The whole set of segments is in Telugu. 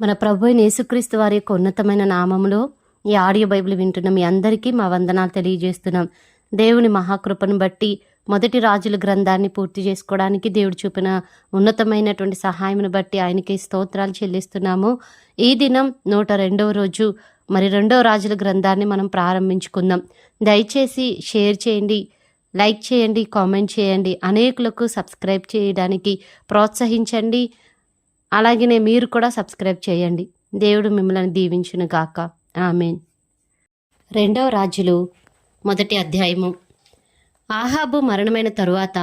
మన ప్రభు యేసుక్రీస్తు వారి యొక్క ఉన్నతమైన నామములో ఈ ఆడియో బైబిల్ వింటున్న మీ అందరికీ మా వందనాలు తెలియజేస్తున్నాం. దేవుని మహాకృపను బట్టి మొదటి రాజుల గ్రంథాన్ని పూర్తి చేసుకోవడానికి దేవుడు చూపిన ఉన్నతమైనటువంటి సహాయమును బట్టి ఆయనకి స్తోత్రాలు చెల్లిస్తున్నాము. ఈ దినం నూట రెండవ రోజు మరి రెండవ రాజుల గ్రంథాన్ని మనం ప్రారంభించుకుందాం. దయచేసి షేర్ చేయండి లైక్ చేయండి కామెంట్ చేయండి అనేకులకు సబ్స్క్రైబ్ చేయడానికి ప్రోత్సహించండి. అలాగనే మీరు కూడా సబ్స్క్రైబ్ చేయండి. దేవుడు మిమ్మల్ని దీవించును గాక. ఆమెన్. రెండవ రాజులు మొదటి అధ్యాయము. ఆహాబు మరణమైన తరువాత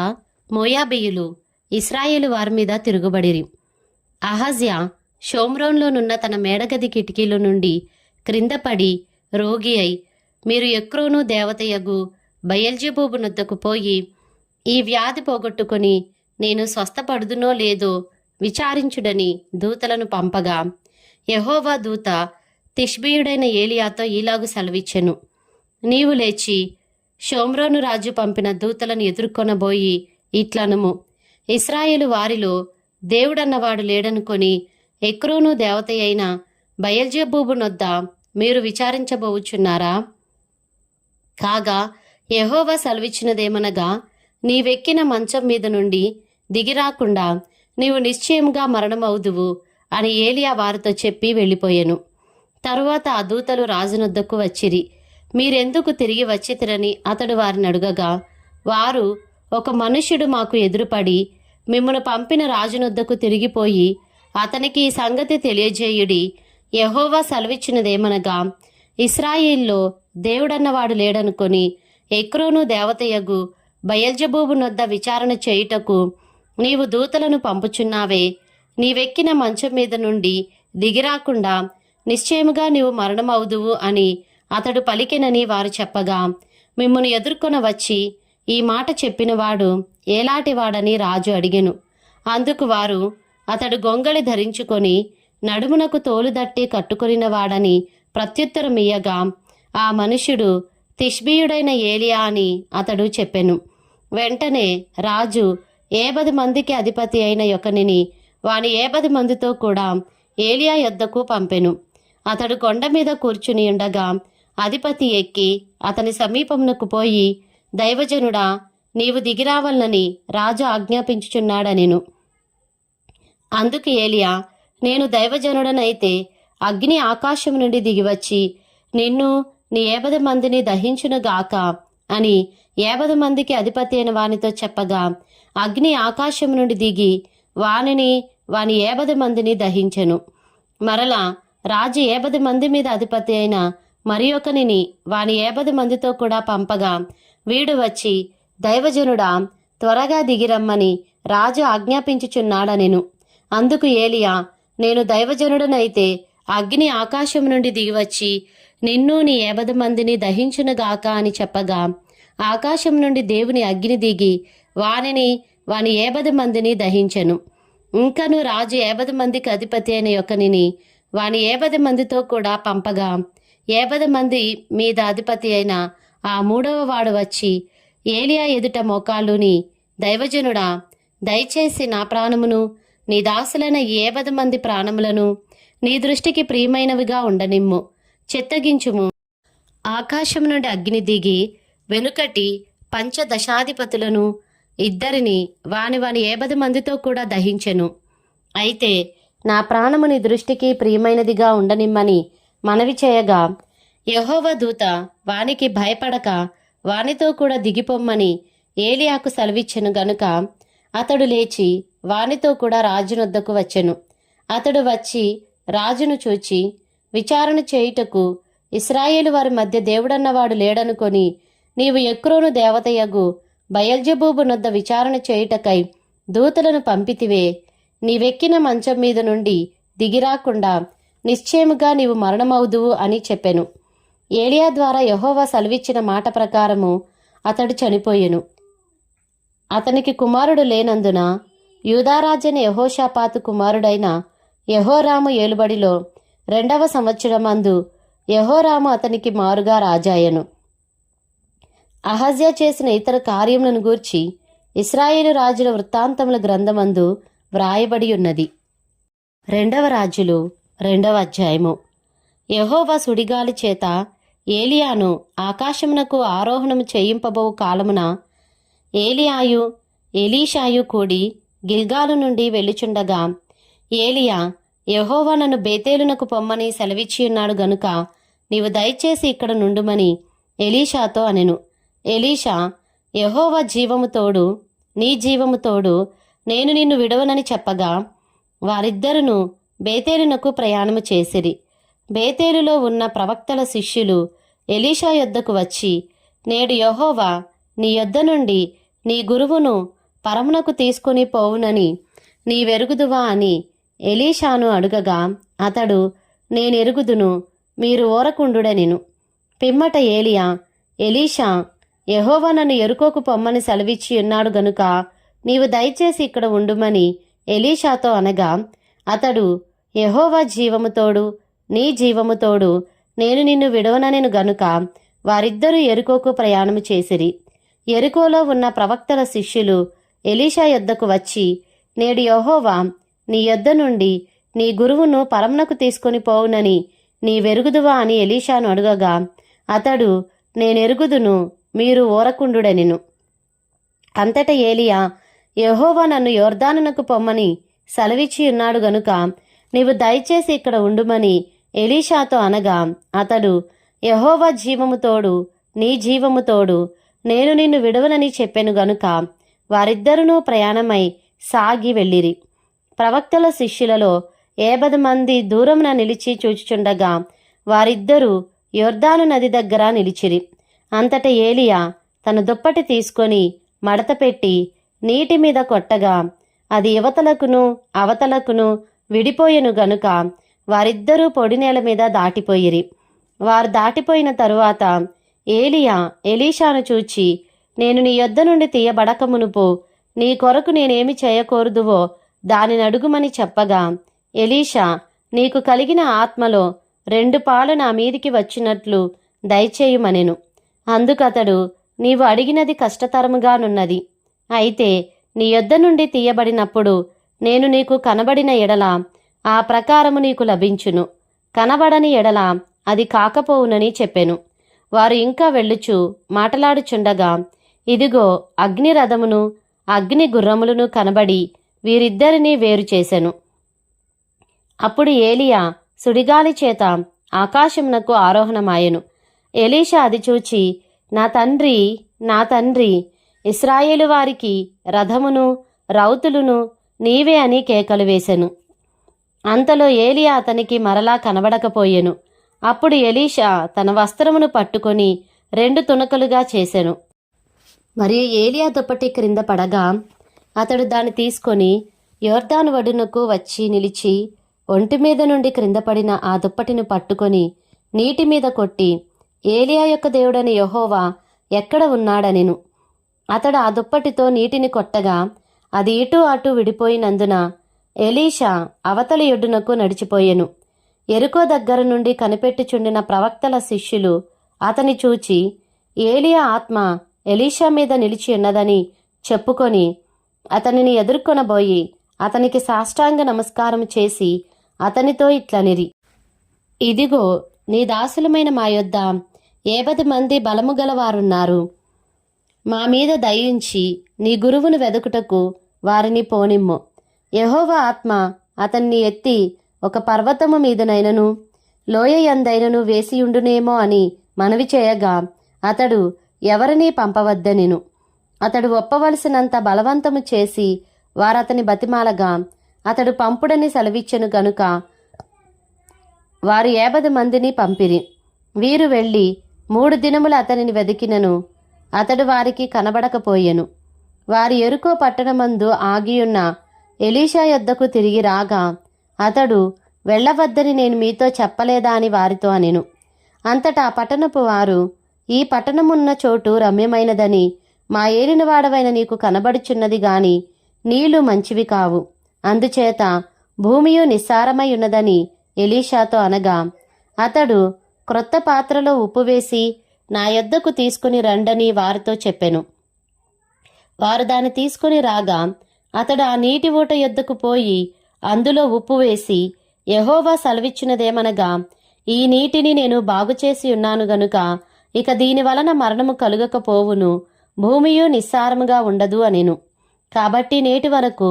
మోయాబీయులు ఇస్రాయేలు వారి మీద తిరుగుబడిరి. అహజ్యా షోమ్రోన్లోనున్న తన మేడగది కిటికీల నుండి క్రిందపడి రోగి అయి మీరు ఎక్రోను దేవతయగు బయల్జబూబు నొద్దకు పోయి ఈ వ్యాధి పోగొట్టుకొని నేను స్వస్థపడుదునో లేదో విచారించుడని దూతలను పంపగా యహోవా దూత తిష్బీయుడైన ఏలియాతో ఈలాగు సెలవిచ్చెను. నీవు లేచి షోమ్రోను రాజు పంపిన దూతలను ఎదుర్కొనబోయి ఇట్లనము. ఇస్రాయేలు వారిలో దేవుడన్నవాడు లేడనుకొని ఎక్రోను దేవత అయిన బయల్జెబూబు నొద్ద మీరు విచారించబోచున్నారా కాగా యహోవా సెలవిచ్చినదేమనగా నీవెక్కిన మంచం మీద నుండి దిగిరాకుండా నీవు నిశ్చయముగా మరణమవుదువు అని ఏలియా వారితో చెప్పి వెళ్ళిపోయాను. తరువాత ఆ దూతలు రాజునొద్దకు వచ్చిరి. మీరెందుకు తిరిగి వచ్చితిరని అతడు వారిని అడుగగా వారు ఒక మనుష్యుడు మాకు ఎదురుపడి మిమ్మను పంపిన రాజునొద్దకు తిరిగిపోయి అతనికి ఈ సంగతి తెలియజేయుడి. యహోవా సెలవిచ్చినదేమనగా ఇస్రాయిల్లో దేవుడన్నవాడు లేడనుకొని ఎక్రోను దేవతయగు బయల్జబూబు నొద్ద విచారణ చేయుటకు నీవు దూతలను పంపుచున్నావే. నీవెక్కిన మంచం మీద నుండి దిగిరాకుండా నిశ్చయముగా నీవు మరణమవుదువు అని అతడు పలికెనని వారు చెప్పగా మిమ్మను ఎదుర్కొన వచ్చి ఈ మాట చెప్పినవాడు ఏలాంటివాడని రాజు అడిగెను. అందుకు వారు అతడు గొంగళి ధరించుకొని నడుమునకు తోలుదట్టి కట్టుకొనినవాడని ప్రత్యుత్తరమియ్యగా ఆ మనుషుడు తిష్బీయుడైన ఏలియా అని అతడు చెప్పెను. వెంటనే రాజు ఏబది మందికి అధిపతి అయిన యొకనిని వాని ఏబది మందితో కూడా ఏలియా యొద్దకు పంపెను. అతడు కొండ మీద కూర్చుని ఉండగా అధిపతి ఎక్కి అతని సమీపమునకు పోయి దైవజనుడా నీవు దిగిరావాలని రాజు ఆజ్ఞాపించుచున్నాడనెను. అందుకు ఏలియా నేను దైవజనుడనైతే అగ్ని ఆకాశం నుండి దిగివచ్చి నిన్ను నీ ఏబది మందిని దహించునుగాక అని ఏబది మందికి అధిపతి అయిన వానితో చెప్పగా అగ్ని ఆకాశం నుండి దిగి వానిని వాని ఏబది మందిని దహించెను. మరలా రాజు ఏబది మంది మీద అధిపతి అయిన మరి ఒకనిని వాని ఏబది మందితో కూడా పంపగా వీడు వచ్చి దైవజనుడా త్వరగా దిగిరమ్మని రాజు ఆజ్ఞాపించుచున్నాడనెను. అందుకు ఏలియా నేను దైవజనుడనైతే అగ్ని ఆకాశం నుండి దిగివచ్చి నిన్ను నీ ఏబది మందిని దహించునుగాక అని చెప్పగా ఆకాశం నుండి దేవుని అగ్ని దిగి వానిని వాని ఏబది మందిని దహించెను. ఇంకను రాజు ఏబది మందికి అధిపతి అయిన యొక్కనిని వాని ఏబది మందితో కూడా పంపగా. ఏబది మంది మీద అధిపతి అయిన ఆ మూడవ వాడు వచ్చి ఏలియా ఎదుట మోకాళ్ళుని దైవజనుడా దయచేసి నా ప్రాణమును నీ దాసులైన ఏబది మంది ప్రాణములను నీ దృష్టికి ప్రియమైనవిగా ఉండనిమ్ము చిత్తగించుము. ఆకాశం నుండి అగ్ని దిగి వెనుకటి పంచదశాధిపతులను ఇద్దరిని వాని వాని ఏబది మందితో కూడా దహించెను. అయితే నా ప్రాణము నీ దృష్టికి ప్రియమైనదిగా ఉండనిమ్మని మనవి చేయగా యహోవ దూత వానికి భయపడక వానితో కూడా దిగిపోమ్మని ఏలియాకు సెలవిచ్చెను గనుక అతడు లేచి వానితో కూడా రాజునొద్దకు వచ్చెను. అతడు వచ్చి రాజును చూచి విచారణ చేయుటకు ఇస్రాయేలు వారి మధ్య దేవుడన్నవాడు లేడనుకొని నీవు ఎక్రోను దేవతయగు బయల్జబూబునొద్ద విచారణ చేయుటకై దూతలను పంపితివే. నీవెక్కిన మంచం మీద నుండి దిగిరాకుండా నిశ్చయముగా నీవు మరణమవుదువు అని చెప్పెను. ఏలియా ద్వారా యహోవా సెలవిచ్చిన మాట ప్రకారము అతడు చనిపోయెను. అతనికి కుమారుడు లేనందున యూదారాజని యహోషాపాతు కుమారుడైన యహోరాము ఏలుబడిలో రెండవ సంవత్సరమందు యహోరాము అతనికి మారుగా రాజాయను. అహజ్యా చేసిన ఇతర కార్యములను గూర్చి ఇస్రాయేలు రాజుల వృత్తాంతముల గ్రంథమందు వ్రాయబడి ఉన్నది. రెండవ రాజులు రెండవ అధ్యాయము. యహోవా సుడిగాలి చేత ఏలియాను ఆకాశమునకు ఆరోహణము చేయింపబోవు కాలమున ఏలియాయు ఎలీషాయు కూడి గిల్గాలు నుండి వెళ్ళుచుండగా ఏలియా యహోవా నన్ను బేతేలునకు పొమ్మని సెలవిచ్చియున్నాడు గనుక నీవు దయచేసి ఇక్కడ నుండుమని ఎలీషాతో అనెను. ఎలీషా యహోవా జీవము తోడు నీ జీవము తోడు నేను నిన్ను విడవనని చెప్పగా వారిద్దరును బేతేలునకు ప్రయాణము చేసిరి. బేతేలులో ఉన్న ప్రవక్తల శిష్యులు ఎలీషా యొద్దకు వచ్చి నేడు యహోవా నీ యొద్ద నుండి నీ గురువును పరమునకు తీసుకుని పోవునని నీ వెరుగుదువా అని ఎలీషాను అడుగగా అతడు నేనెరుగుదును మీరు ఓరకుండుడనిను. పిమ్మట ఏలియా ఎలీషా యహోవా నన్ను ఎరుకోకు పొమ్మని సెలవిచ్చి ఉన్నాడు గనుక నీవు దయచేసి ఇక్కడ ఉండుమని ఎలీషాతో అనగా అతడు యహోవా జీవముతోడు నీ జీవముతోడు నేను నిన్ను విడవననేను గనుక వారిద్దరూ ఎరుకోకు ప్రయాణము చేసిరి. ఎరుకోలో ఉన్న ప్రవక్తల శిష్యులు ఎలీషా యొద్దకు వచ్చి నేడు యహోవా నీ యొద్ద నుండి నీ గురువును పరమునకు తీసుకుని పోవునని నీ వెరుగుదువా అని ఎలీషాను అడుగగా అతడు నేనెరుగుదును మీరు ఓరకుండుడెనిను. అంతట ఏలియా యహోవా నన్ను యోర్దానునకు పొమ్మని సెలవిచ్చి ఉన్నాడు గనుక నీవు దయచేసి ఇక్కడ ఉండుమని ఎలీషాతో అనగా అతడు యహోవా జీవము తోడు నీ జీవము తోడు నేను నిన్ను విడవనని చెప్పెను గనుక వారిద్దరునూ ప్రయాణమై సాగి వెళ్ళిరి. ప్రవక్తల శిష్యులలో ఏబది మంది దూరమున నిలిచి చూచుచుండగా వారిద్దరూ యొర్దాను నది దగ్గర నిలిచిరి. అంతట ఏలియా తన దుప్పటి తీసుకొని మడత పెట్టి నీటి మీద కొట్టగా అది యువతలకును అవతలకును విడిపోయెను గనుక వారిద్దరూ పొడి నేల మీద దాటిపోయిరి. వారు దాటిపోయిన తరువాత ఏలియా ఎలీషాను చూచి నేను నీ యొద్ద నుండి తీయబడక మునుపు నీ కొరకు నేనేమి చేయకూరదువో దానిని అడుగుమని చెప్పగా ఎలీషా నీకు కలిగిన ఆత్మలో రెండు పాలు నా మీదికి వచ్చినట్లు దయచేయుమనెను. అందుకతడు నీవు అడిగినది కష్టతరముగానున్నది. అయితే నీ యొద్ద నుండి తీయబడినప్పుడు నేను నీకు కనబడిన ఎడల ఆ ప్రకారము నీకు లభించును. కనబడని ఎడల అది కాకపోవునని చెప్పెను. వారు ఇంకా వెళ్ళుచు మాటలాడుచుండగా ఇదిగో అగ్ని రథమును అగ్ని గుర్రములను కనబడి వీరిద్దరినీ వేరు చేసెను. అప్పుడు ఏలియా సుడిగాలి చేత ఆకాశమునకు ఆరోహణమాయెను. ఎలీషా అది చూచి నా తండ్రి నా తండ్రి ఇస్రాయేలు వారికి రథమును రౌతులును నీవే అని కేకలు వేసెను. అంతలో ఏలియా అతనికి మరలా కనబడకపోయెను. అప్పుడు ఎలీషా తన వస్త్రమును పట్టుకొని రెండు తునకలుగా చేశాను మరియు ఏలియా దుప్పటి క్రింద పడగా అతడు దాన్ని తీసుకొని యోర్దాను వడునకు వచ్చి నిలిచి ఒంటి మీద నుండి క్రింద పడిన ఆ దుప్పటిని పట్టుకొని నీటి మీద కొట్టి ఏలియా యొక్క దేవుడని యహోవా ఎక్కడ ఉన్నాడనెను. అతడు ఆ దుప్పటితో నీటిని కొట్టగా అది ఇటు అటు విడిపోయినందున ఎలీషా అవతలి యొడ్డునకు నడిచిపోయెను. ఎరుకో దగ్గర నుండి కనిపెట్టుచుండిన ప్రవక్తల శిష్యులు అతని చూచి ఏలియా ఆత్మ ఎలీషా మీద నిలిచి ఉన్నదని చెప్పుకొని అతనిని ఎదుర్కొనబోయి అతనికి సాష్టాంగ నమస్కారం చేసి అతనితో ఇట్లనిరి. ఇదిగో నీ దాసులమైన మా యొద్ద ఏపది మంది బలము గలవారున్నారు? మా మీద దయించి నీ గురువును వెదుకుటకు వారిని పోనిమ్ము. యహోవా ఆత్మ అతన్ని ఎత్తి ఒక పర్వతము మీదనైనను లోయ ఎందైనను వేసియుండునేమో అని మనవి చేయగా అతడు ఎవరినీ పంపవద్దనెను. అతడు ఒప్పవలసినంత బలవంతము చేసి వారతని బతిమాలగా అతడు పంపుడని సెలవిచ్చెను గనుక వారు ఏబది మందిని పంపిరి. వీరు వెళ్ళి మూడు దినములు అతనిని వెదికినను. అతడు వారికి కనబడకపోయెను. వారి ఎరుకో పట్టణమందు ఆగియున్న ఎలీషా యొద్దకు తిరిగి రాగా అతడు వెళ్ళవద్దని నేను మీతో చెప్పలేదా అని వారితో అనెను. అంతటా పట్టణపు వారు ఈ పట్టణమున్న చోటు రమ్యమైనదని మా ఏలినవాడవైన నీకు కనబడుచున్నది గాని నీళ్ళు మంచివి కావు. అందుచేత భూమియు నిస్సారమై ఉన్నదని ఎలీషాతో అనగా అతడు క్రొత్త పాత్రలో ఉప్పు వేసి నా యొద్దకు తీసుకుని రండని వారితో చెప్పెను. వారు దాన్ని తీసుకుని రాగా అతడు ఆ నీటి ఊట యొద్దకు పోయి అందులో ఉప్పు వేసి యహోవా సెలవిచ్చినదేమనగా ఈ నీటిని నేను బాగుచేసి ఉన్నాను గనుక ఇక దీని వలన మరణము కలుగకపోవును భూమియు నిస్సారముగా ఉండదు అనెను. కాబట్టి నేటి వరకు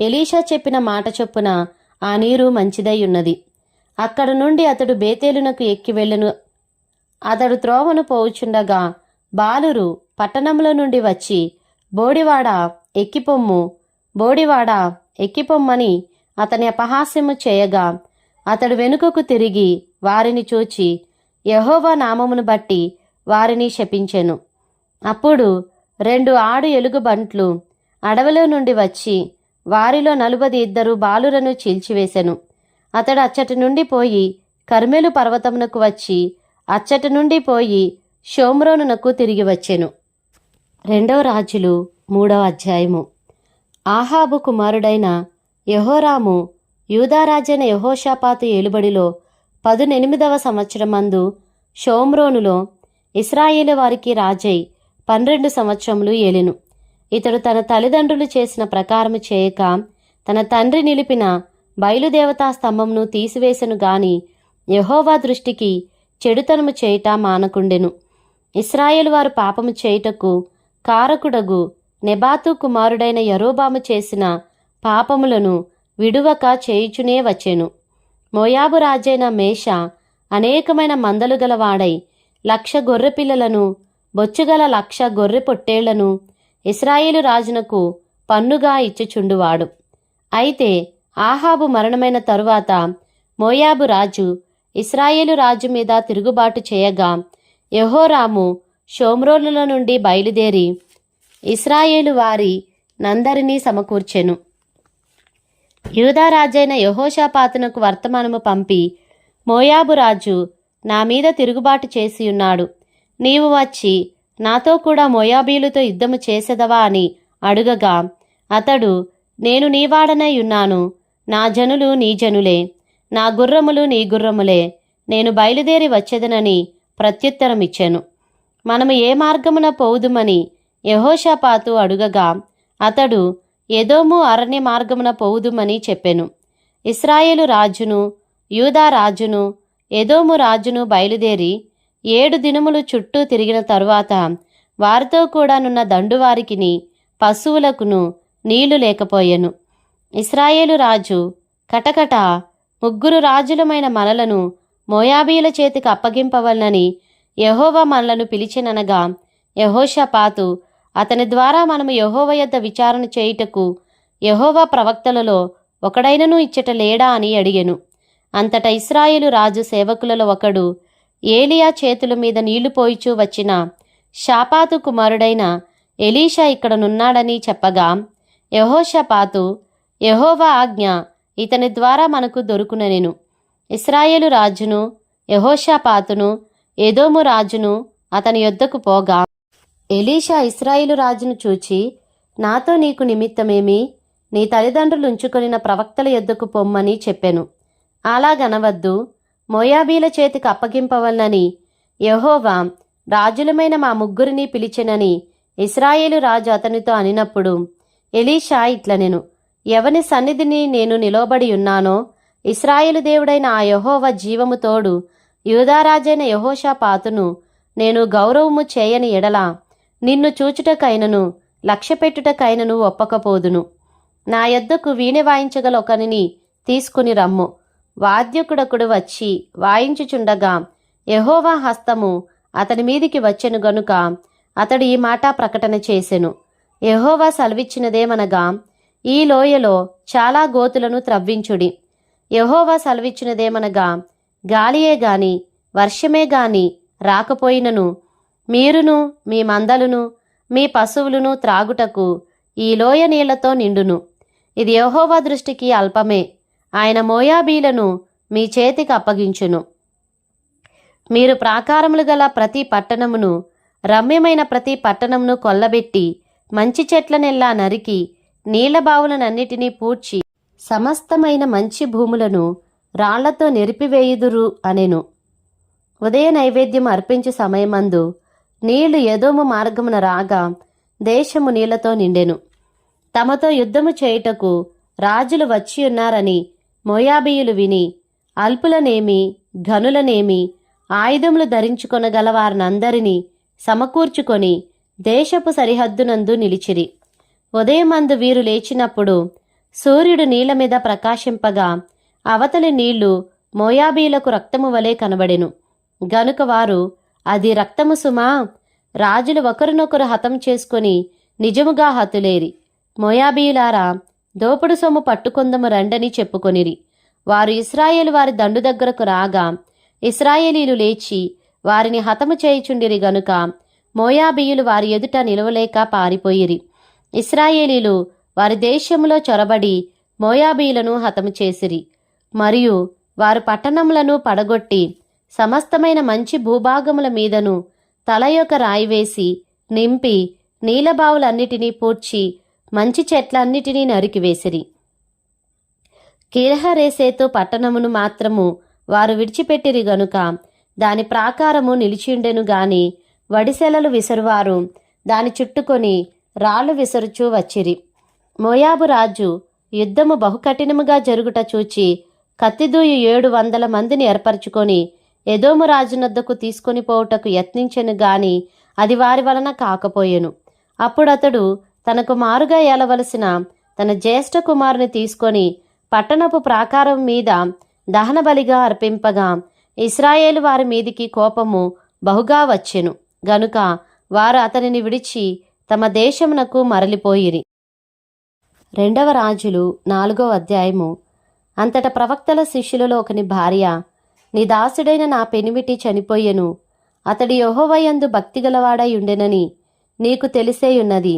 ఎలీషా చెప్పిన మాట చొప్పున ఆ నీరు మంచిదై ఉన్నది. అక్కడ నుండి అతడు బేతేలునకు ఎక్కి వెళ్ళెను. అతడు త్రోవను పోవుచుండగా బాలురు పట్టణంలో నుండి వచ్చి బోడివాడ ఎక్కిపొమ్ము. బోడివాడ ఎక్కిపొమ్మని అతని అపహాస్యము చేయగా అతడు వెనుకకు తిరిగి వారిని చూచి యహోవా నామమును బట్టి వారిని శపించెను. అప్పుడు రెండు ఆడు ఎలుగుబంట్లు అడవిలో నుండి వచ్చి వారిలో నలుబది ఇద్దరు బాలురను చీల్చివేశెను అతడు అచ్చటి నుండి పోయి కర్మేలు పర్వతమునకు వచ్చి అచ్చటి నుండి పోయి షోమ్రోనునకు తిరిగి వచ్చెను. రెండవ రాజులు మూడవ అధ్యాయము. ఆహాబు కుమారుడైన యహోరాము యూదారాజైన యహోషాపాతు ఏలుబడిలో పదునెనిమిదవ సంవత్సరమందు షోమ్రోనులో ఇస్రాయేలు వారికి రాజై పన్నెండు సంవత్సరములు ఏలెను. ఇతడు తన తల్లిదండ్రులు చేసిన ప్రకారము చేయక తన తండ్రి నిలిపిన బయలుదేవతా స్తంభంను తీసివేసెను గాని యహోవా దృష్టికి చెడుతనము చేయుట మానకుండెను. ఇస్రాయేల్ వారు పాపము చేయుటకు కారకుడగు నెబాతు కుమారుడైన యరోబాము చేసిన పాపములను విడువక చేయుచునే వచ్చెను. మోయాబు రాజైన మేష అనేకమైన మందలు గలవాడై లక్ష గొర్రెపిల్లలను బొచ్చుగల లక్ష గొర్రె పొట్టేళ్ళను ఇస్రాయేలు రాజునకు పన్నుగా ఇచ్చుచుండువాడు. అయితే ఆహాబు మరణమైన తరువాత మోయాబు రాజు ఇస్రాయేలు రాజు మీద తిరుగుబాటు చేయగా యహోరాము షోమ్రోలుల నుండి బయలుదేరి ఇస్రాయేలు వారి నందరినీ సమకూర్చెను. యూదారాజైన యహోషాపాతునకు వర్తమానము పంపి మోయాబు రాజు నా మీద తిరుగుబాటు చేసి ఉన్నాడు నీవు వచ్చి నాతో కూడా మోయాబీలతో యుద్ధము చేసెదవా అని అడుగగా అతడు నేను నీవాడనై ఉన్నాను. నా జనులు నీ జనులే నా గుర్రములు నీ గుర్రములే నేను బయలుదేరి వచ్చేదనని ప్రత్యుత్తరమిచ్చాను. మనము ఏ మార్గమున పోవుదుమని యహోషపాతు అడుగగా అతడు ఎదోము అరణ్య మార్గమున పోవుదుమని చెప్పెను. ఇస్రాయేలు రాజును యూదా రాజును ఎదోము రాజును బయలుదేరి ఏడు దినములు చుట్టూ తిరిగిన తరువాత వారితో కూడానున్న దండువారికిని పశువులకును నీళ్ళు లేకపోయెను. ఇస్రాయేలు రాజు కటకట ముగ్గురు రాజులమైన మనలను మోయాబీల చేతికి అప్పగింపవలనని యహోవా మనలను పిలిచిననగా యహోషపాతు అతని ద్వారా మనము యహోవ యొద్ద విచారణ చేయుటకు యహోవా ప్రవక్తలలో ఒకడైనను ఇచ్చట లేడా అని అడిగెను. అంతటా ఇస్రాయేలు రాజు సేవకులలో ఒకడు ఏలియా చేతుల మీద నీళ్ళు పోయిచూ వచ్చిన షాపాతు కుమారుడైన ఎలీషా ఇక్కడనున్నాడని చెప్పగా యహోషపాతు యహోవా ఆజ్ఞ ఇతని ద్వారా మనకు దొరుకుననెను ఇస్రాయేలు రాజును యహోషాపాతును ఎదోము రాజును అతని యొద్దకు పోగా ఎలీషా ఇస్రాయిలు రాజును చూచి నాతో నీకు నిమిత్తమేమి? నీ తల్లిదండ్రులు ఉంచుకొనిన ప్రవక్తల యొద్దకు పొమ్మని చెప్పెను. అలాగనవద్దు మోయాబీల చేతికి అప్పగింపవలనని యహోవా రాజులమైన మా ముగ్గురిని పిలిచెనని ఇస్రాయేలు రాజు అతనితో అనినప్పుడు ఎలీషా ఇట్లనెను. ఎవని సన్నిధిని నేను నిలవబడి ఉన్నానో ఇస్రాయేలు దేవుడైన ఆ యహోవ జీవము తోడు యూదారాజైన యహోషాపాతును నేను గౌరవము చేయని ఎడల నిన్ను చూచుటకైనను లక్ష్యపెట్టుటకైనను ఒప్పకపోదును. నా యొద్దకు వీణె వాయించగల ఒకనిని తీసుకుని రమ్ము. వాద్యకుడకుడు వచ్చి వాయించుచుండగా యహోవా హస్తము అతని మీదికి వచ్చెను గనుక అతడు ఈ మాట ప్రకటన చేసెను. యహోవా సెలవిచ్చినదేమనగా ఈ లోయలో చాలా గోతులను త్రవ్వించుడి. యహోవా సెలవిచ్చినదేమనగా గాలియే గాని వర్షమే గాని రాకపోయినను మీరును మీ మందలును మీ పశువులను త్రాగుటకు ఈ లోయ నీళ్ళతో నిండును. ఇది యహోవా దృష్టికి అల్పమే. ఆయన మోయాబీలను మీ చేతికి అప్పగించును. మీరు ప్రాకారములు గల ప్రతి పట్టణమును రమ్యమైన ప్రతి పట్టణమును కొల్లబెట్టి మంచి చెట్లనెల్లా నరికి నీళ్ళ బావులనన్నిటినీ పూడ్చి సమస్తమైన మంచి భూములను రాళ్ళతో నెరిపివేయుదురు అనెను. ఉదయ నైవేద్యం అర్పించు సమయమందు నీళ్ళు ఎదోము మార్గమున రాగా దేశము నీళ్ళతో నిండెను. తమతో యుద్ధము చేయుటకు రాజులు వచ్చి ఉన్నారని మోయాబీయులు విని అల్పులనేమి ఘనులనేమి ఆయుధములు ధరించుకొనగల వారినందరినీ సమకూర్చుకొని దేశపు సరిహద్దునందు నిలిచిరి. ఉదయమందు వీరు లేచినప్పుడు సూర్యుడు నీళ్ళ మీద ప్రకాశింపగా అవతలి నీళ్ళు మోయాబీలకు రక్తము వలె కనబడెను. గనుక వారు అది రక్తము సుమా రాజులు ఒకరినొకరు హతం చేసుకొని నిజముగా హతులేరి. మోయాబీయులారా దోపుడు సొమ్ము పట్టుకొందము రండని చెప్పుకొనిరి. వారు ఇస్రాయేల్ వారి దండు దగ్గరకు రాగా ఇస్రాయేలీలు లేచి వారిని హతము చేయుచుండిరి గనుక మోయాబీయులు వారి ఎదుట నిలవలేక పారిపోయిరి. ఇస్రాయేలీలు వారి దేశంలో చొరబడి మోయాబీలను హతము చేసిరి. మరియు వారు పట్టణములను పడగొట్టి సమస్తమైన మంచి భూభాగముల మీదను తల యొక్క రాయి వేసి నింపి నీలబావులన్నిటినీ పూడ్చి మంచి చెట్లన్నిటినీ నరికివేసిరి కిరహరేసేతు పట్టణమును మాత్రము వారు విడిచిపెట్టిరి గనుక దాని ప్రాకారము నిలిచిండెను గాని వడిసెలలు విసరువారు దాని చుట్టుకొని రాళ్ళు విసరుచూ వచ్చిరి. మోయాబు రాజు యుద్ధము బహుకఠినముగా జరుగుట చూచి కత్తిదూయు ఏడు వందల మందిని ఏర్పరచుకొని ఎదోము రాజునద్దకు తీసుకొని పోవుటకు యత్నించెను గాని అది వారి వలన కాకపోయెను. అప్పుడతడు తనకు మారుగా ఏలవలసిన తన జ్యేష్ఠ కుమారుని తీసుకొని పట్టణపు ప్రాకారం మీద దహనబలిగా అర్పింపగా ఇస్రాయేలు వారి మీదికి కోపము బహుగా వచ్చెను. గనుక వారు అతనిని విడిచి తమ దేశమునకు మరలిపోయిరి. రెండవ రాజులు నాలుగో అధ్యాయము. అంతట ప్రవక్తల శిష్యులలో ఒకని భార్య నీ దాసుడైన నా పెనిమిటి చనిపోయెను. అతడి యహోవయందు భక్తిగలవాడై ఉండెనని నీకు తెలిసేయున్నది.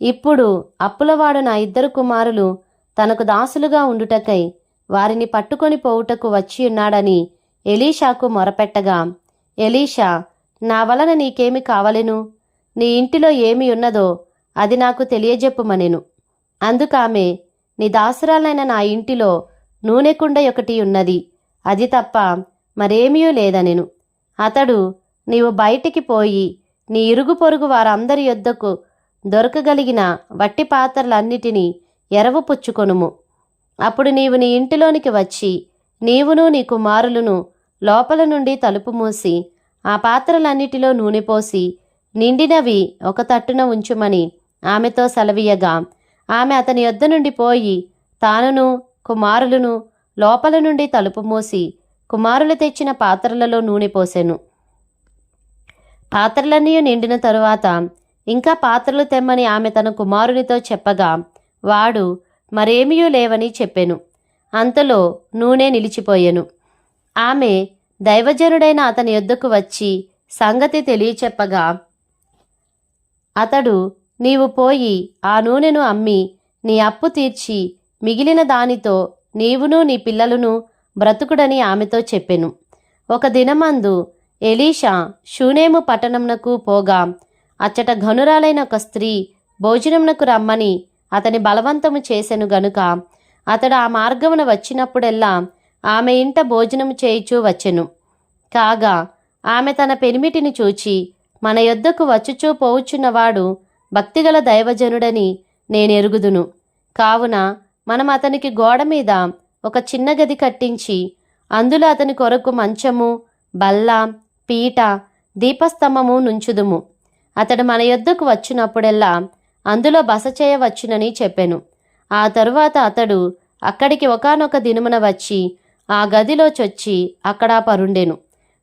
ఇప్పుడు అప్పులవాడు నా ఇద్దరు కుమారులు తనకు దాసులుగా ఉండుటకై వారిని పట్టుకొని పోవుటకు వచ్చి ఉన్నాడని ఎలీషాకు మొరపెట్టగా ఎలీషా నా వలన నీకేమి కావలెను? నీ ఇంటిలో ఏమి ఉన్నదో అది నాకు తెలియజెప్పుమనెను అందుకామె నీ దాసురాలైన నా ఇంటిలో నూనె కుండ ఒకటి ఉన్నది. అది తప్ప మరేమీ లేదనెను అతడు నీవు బయటికి పోయి నీ ఇరుగు పొరుగు వారందరి యొద్దకు దొరకగలిగిన వట్టి పాత్రలన్నిటినీ ఎరవు పుచ్చుకొనుము. అప్పుడు నీవు నీ ఇంటిలోనికి వచ్చి నీవును నీ కుమారులను లోపల నుండి తలుపు మూసి ఆ పాత్రలన్నిటిలో నూనె పోసి నిండినవి ఒక తట్టున ఉంచుమని ఆమెతో సెలవీయగా. ఆమె అతని యొద్ద నుండి పోయి తానును కుమారులను లోపల నుండి తలుపు మూసి కుమారులు తెచ్చిన పాత్రలలో నూనె పోసెను. పాత్రలన్నీ నిండిన తరువాత ఇంకా పాత్రలు తెమ్మని ఆమె తన కుమారునితో చెప్పగా వాడు మరేమీయూ లేవని చెప్పెను. అంతలో నూనె నిలిచిపోయెను. ఆమె దైవజనుడైన అతని యొద్దకు వచ్చి సంగతి తెలియచెప్పగా అతడు నీవు పోయి ఆ నూనెను అమ్మి నీ అప్పు తీర్చి మిగిలిన దానితో నీవును నీ పిల్లలను బ్రతుకుడని ఆమెతో చెప్పెను. ఒక దినమందు ఎలీషా షూనేము పట్టణంనకు పోగా అచ్చట ఘనురాలైన ఒక స్త్రీ భోజనమునకు రమ్మని అతని బలవంతము చేసెను గనుక అతడు ఆ మార్గమున వచ్చినప్పుడెల్లా ఆమె ఇంట భోజనము చేయిచూ వచ్చెను. కాగా ఆమె తన పెనిమిటిని చూచి మన యొద్దకు వచ్చుచూ పోవుచున్నవాడు భక్తిగల దైవజనుడని నేనెరుగుదును. కావున మనం అతనికి గోడ మీద ఒక చిన్న గది కట్టించి అందులో అతని కొరకు మంచము బల్ల పీట దీపస్తంభము నుంచుదుము. అతడు మన యొద్దకు వచ్చినప్పుడెల్లా అందులో బస చేయవచ్చునని చెప్పెను. ఆ తరువాత అతడు అక్కడికి ఒకానొక దినమున వచ్చి ఆ గదిలో చొచ్చి అక్కడ పరుండెను.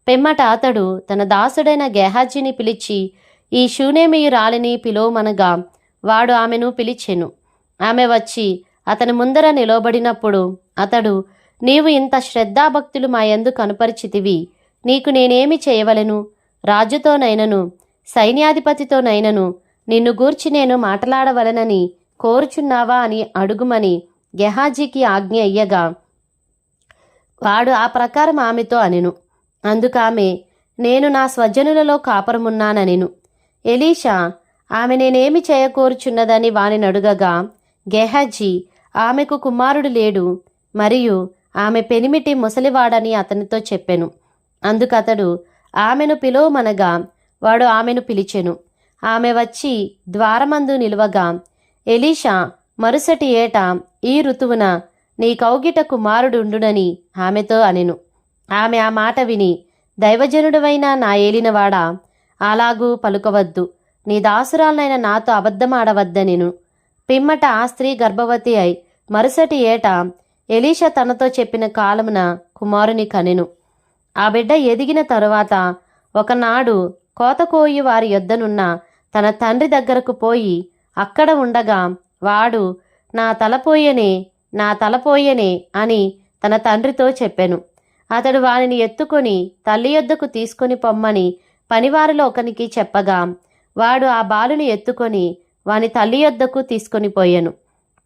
పిమ్మట అతడు తన దాసుడైన గెహాజీని పిలిచి ఈ శూనేమియురాలిని పిలువమనగా వాడు ఆమెను పిలిచెను. ఆమె వచ్చి అతని ముందర నిలవబడినప్పుడు అతడు నీవు ఇంత శ్రద్ధాభక్తులు మా యందు కనుపరిచితివి నీకు నేనేమి చేయవలను? రాజుతోనైనను సైన్యాధిపతితోనైనను నిన్ను గూర్చి నేను మాట్లాడవలనని కోరుచున్నావా అని అడుగుమని గెహాజీకి ఆజ్ఞ అయ్యగా వాడు ఆ ప్రకారం ఆమెతో అనెను. అందుకామె నేను నా స్వజనులలో కాపురమున్నాననెను. ఎలీషా ఆమె నేనేమి చేయకూర్చున్నదని వాని అడుగగా గెహజీ ఆమెకు కుమారుడు లేడు మరియు ఆమె పెనిమిటి ముసలివాడని అతనితో చెప్పెను. అందుకతడు ఆమెను పిలువమనగా వాడు ఆమెను పిలిచెను. ఆమె వచ్చి ద్వారమందు నిలువగా ఎలీషా మరుసటి ఏట ఈ ఋతువున నీ కౌగిట కుమారుడుండునని ఆమెతో అనెను. ఆమె ఆ మాట విని దైవజనుడవైన నా ఏలినవాడా అలాగూ పలుకవద్దు. నీ దాసురాలనైన నాతో అబద్ధమాడవద్దనెను. పిమ్మట ఆ స్త్రీ గర్భవతి అయి మరుసటి ఏట ఎలీషా తనతో చెప్పిన కాలమున కుమారుని కనెను. ఆ బిడ్డ ఎదిగిన తరువాత ఒకనాడు కోతకోయి వారి యొద్దనున్న తన తండ్రి దగ్గరకు పోయి అక్కడ ఉండగా వాడు నా తలపోయనే నా తలపోయనే అని తన తండ్రితో చెప్పెను. అతడు వానిని ఎత్తుకొని తల్లి యొద్దకు తీసుకొని పొమ్మని పనివారిలో ఒకనికి చెప్పగా వాడు ఆ బాలుని ఎత్తుకొని వాని తల్లి యొద్దకు తీసుకొని పోయెను.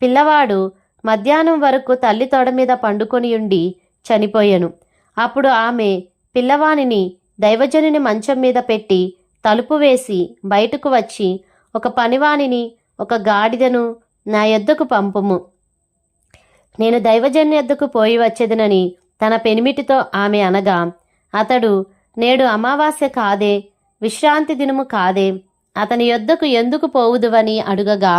పిల్లవాడు మధ్యాహ్నం వరకు తల్లి తొడ మీద పండుకొని ఉండి చనిపోయెను. అప్పుడు ఆమె పిల్లవానిని దైవజనుని మంచం మీద పెట్టి తలుపు వేసి బయటకు వచ్చి ఒక పనివానిని ఒక గాడిదను నా యొద్దకు పంపుము. నేను దైవజన్ యొద్దకు పోయి వచ్చేదనని తన పెనిమిటితో ఆమె అనగా అతడు నేడు అమావాస్య కాదే విశ్రాంతి దినము కాదే అతని యొద్దకు ఎందుకు పోవుదువని అడుగగా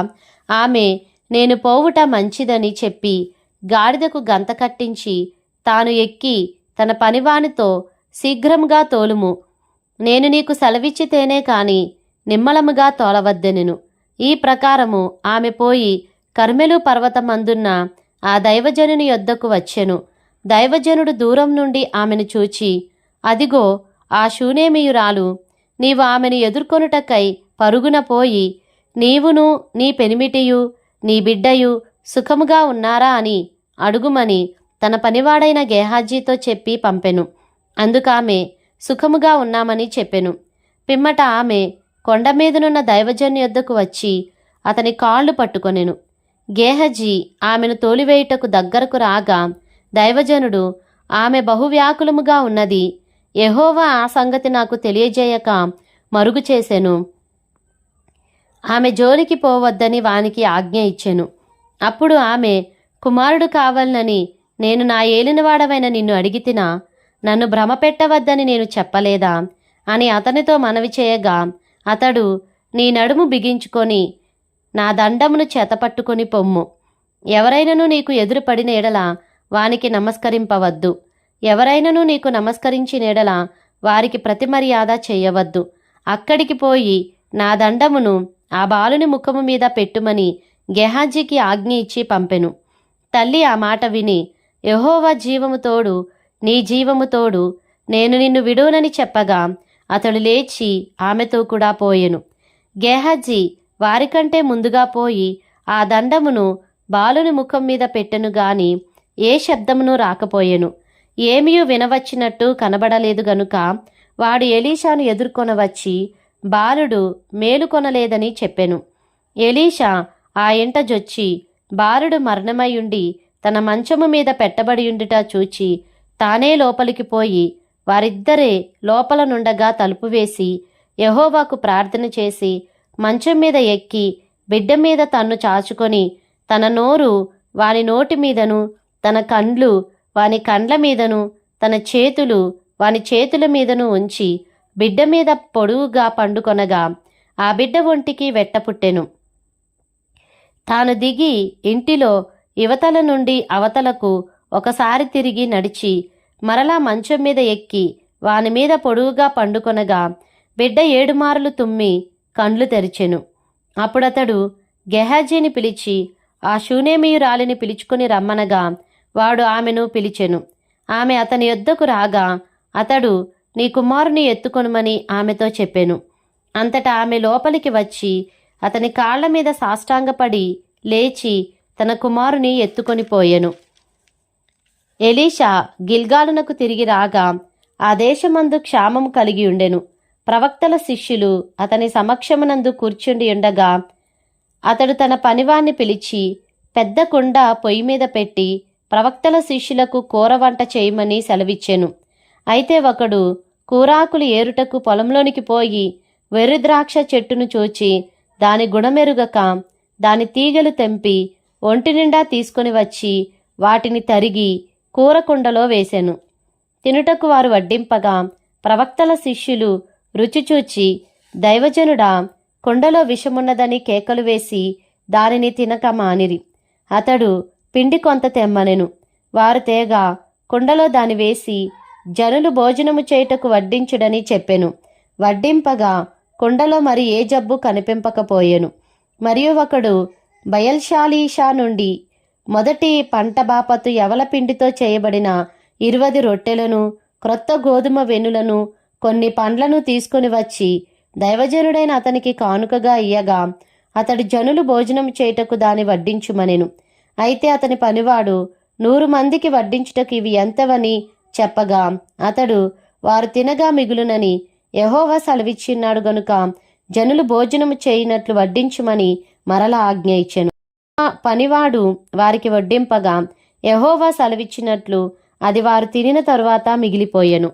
ఆమె నేను పోవుట మంచిదని చెప్పి గాడిదకు గంత కట్టించి తాను ఎక్కి తన పనివానితో శీఘ్రంగా తోలుము. నేను నీకు సెలవిచ్చితేనే కాని నిమ్మలముగా తోలవద్దెనెను. ఈ ప్రకారము ఆమె పోయి కర్మెలు పర్వతమందున్న ఆ దైవజనుని యొద్దకు వచ్చెను. దైవజనుడు దూరం నుండి ఆమెను చూచి అదిగో ఆ శూనేమియురాలు నీవు ఆమెను ఎదుర్కొనుటకై పరుగున పోయి నీవును నీ పెనిమిటియు నీ బిడ్డయు సుఖముగా ఉన్నారా అని అడుగుమని తన పనివాడైన గేహాజీతో చెప్పి పంపెను. అందుకామె సుఖముగా ఉన్నామని చెప్పెను. పిమ్మట ఆమె కొండ మీదనున్న దైవజన్ యొద్దకు వచ్చి అతని కాళ్ళు పట్టుకొనెను. గేహజీ ఆమెను తోలివేయుటకు దగ్గరకు రాగా దైవజనుడు ఆమె బహువ్యాకులముగా ఉన్నది. ఎహోవా ఆ సంగతి నాకు తెలియజేయక మరుగు చేసెను. ఆమె జోలికి పోవద్దని వానికి ఆజ్ఞ ఇచ్చెను. అప్పుడు ఆమె కుమారుడు కావాలనని నేను నా ఏలినవాడవైన నిన్ను అడిగితినా నన్ను భ్రమ పెట్టవద్దని నేను చెప్పలేదా అని అతనితో మనవి చేయగా అతడు నీ నడుము బిగించుకొని నా దండమును చేతపట్టుకొని పొమ్ము. ఎవరైనను నీకు ఎదురుపడిన ఎడల వానికి నమస్కరింపవద్దు. ఎవరైనను నీకు నమస్కరించి ఎడల వారికి ప్రతిమర్యాద చేయవద్దు. అక్కడికి పోయి నా దండమును ఆ బాలుని ముఖము మీద పెట్టుమని గెహాజీకి ఆజ్ఞ ఇచ్చి పంపెను. తల్లి ఆ మాట విని యహోవా జీవముతోడు నీ జీవముతోడు నేను నిన్ను విడువనని చెప్పగా అతడు లేచి ఆమెతో కూడా పోయెను. గేహజీ వారికంటే ముందుగా పోయి ఆ దండమును బాలుని ముఖం మీద పెట్టెను గాని ఏ శబ్దమును రాకపోయెను. ఏమియూ వినవచ్చినట్టు కనబడలేదు గనుక వాడు ఎలీషాను ఎదుర్కొనవచ్చి బాలుడు మేలుకొనలేదని చెప్పెను. ఎలీషా ఆ ఇంట జొచ్చి బాలుడు మరణమయుండి తన మంచము మీద పెట్టబడియుండుట చూచి తానే లోపలికి పోయి వారిద్దరే లోపల నుండగా తలుపు వేసి యహోవాకు ప్రార్థన చేసి మంచం మీద ఎక్కి బిడ్డ మీద తన్ను చాచుకొని తన నోరు వాని నోటి మీదను తన కండ్లు వాని కండ్ల మీదను తన చేతులు వాని చేతుల మీదను ఉంచి బిడ్డ మీద పొడువుగా పండుకొనగా ఆ బిడ్డ ఒంటికి వెట్టపుట్టెను తాను దిగి ఇంటిలో యువతల నుండి అవతలకు ఒకసారి తిరిగి నడిచి మరలా మంచం మీద ఎక్కి వాని మీద పొడువుగా పండుకొనగా బిడ్డ ఏడుమారులు తుమ్మి కండ్లు తెరిచెను. అప్పుడతడు గెహాజీని పిలిచి ఆ శూనేమియురాలిని పిలుచుకుని రమ్మనగా వాడు ఆమెను పిలిచెను. ఆమె అతని యొద్దకు రాగా అతడు నీ కుమారుని ఎత్తుకొనుమని ఆమెతో చెప్పాను. అంతటా ఆమె లోపలికి వచ్చి అతని కాళ్ళ మీద సాష్టాంగపడి లేచి తన కుమారుని ఎత్తుకొని పోయెను. ఎలీషా గిల్గాలునకు తిరిగి రాగా ఆ దేశమందు క్షామం కలిగి ఉండెను. ప్రవక్తల శిష్యులు అతని సమక్షమునందు కూర్చుండి ఉండగా అతడు తన పనివాణ్ణి పిలిచి పెద్ద కుండ పొయ్యి మీద పెట్టి ప్రవక్తల శిష్యులకు కూర వంట చేయమని సెలవిచ్చెను. అయితే ఒకడు కూరాకులు ఏరుటకు పొలంలోనికి పోయి వెర్రిద్రాక్ష చెట్టును చూచి దాని గుణమెరుగక దాని తీగలు తెంపి ఒంటి నిండా తీసుకొని వచ్చి వాటిని తరిగి కూరకుండలో వేశాను తినుటకు వారు వడ్డింపగా ప్రవక్తల శిష్యులు రుచి చూచి దైవజనుడా కుండలో విషమున్నదని కేకలు వేసి దానిని తినక మానిరి. అతడు పిండి కొంత తెమ్మనెను. వారు తేగ కుండలో దాని వేసి జనులు భోజనము చేయుటకు వడ్డించుడని చెప్పెను. వడ్డింపగా కుండలో మరి ఏ జబ్బు కనిపింపకపోయెను. మరియు ఒకడు బయల్షాలీషా నుండి మొదటి పంట బాపతు ఎవల పిండితో చేయబడిన ఇరువది రొట్టెలను క్రొత్త గోధుమ వెనులను కొన్ని పండ్లను తీసుకుని వచ్చి దైవజనుడైన అతనికి కానుకగా ఇయ్యగా అతడి జనులు భోజనం చేయుటకు దాని వడ్డించుమనెను. అయితే అతని పనివాడు నూరు మందికి వడ్డించుటకు ఇవి ఎంతవని చెప్పగా. అతడు వారు తినగా మిగులునని యహోవా సెలవిచ్చిన్నాడు గనుక జనులు భోజనము చేయినట్లు వడ్డించుమని మరలా ఆజ్ఞ ఇచ్చెను. ఆ పనివాడు వారికి వడ్డింపగా యహోవా సెలవిచ్చినట్లు అది వారు తినిన తరువాత మిగిలిపోయెను.